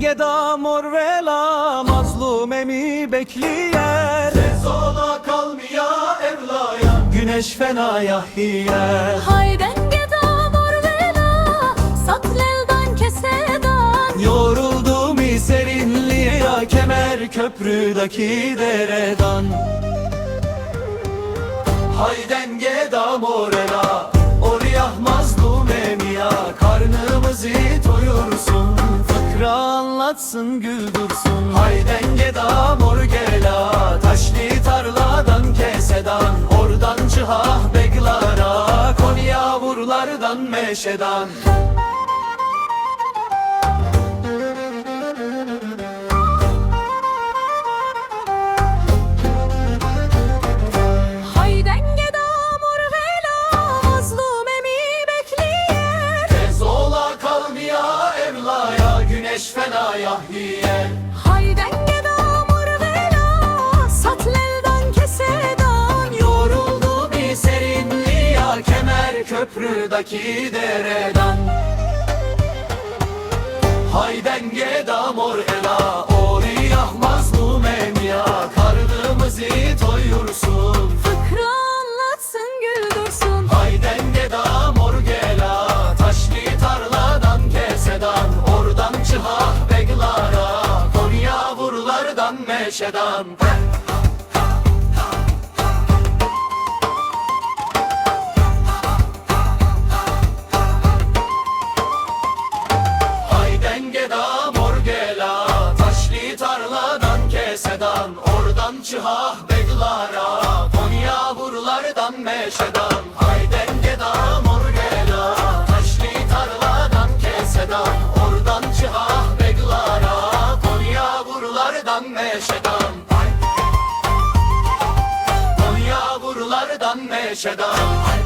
geda mor vela mazlum emi bekliyer Zola kalmaya evlaya Güneş fenaya hiyer. Hayden geda mor vela Satleldan kesedan Yoruldum serinliğe kemer köprüdeki dereden Hayden anlatsın güldürsün Hayden geda mor gela Taşlı tarladan kesedan Oradan çıhah beglara Konya vurlardan meşedan evlaya Güneş fenaya hiyer Hayden geda mor vela Satleldan kesedan. Yoruldu bir serinliğe kemer köprüdeki dereden. Hayden geda mor ela oriyah meşedan. Hayden geda mor gela Taşlı tarladan kesedan Oradan çıhah beglara Konya vurlardan meşedan meşedan Konya vurlardan meşedan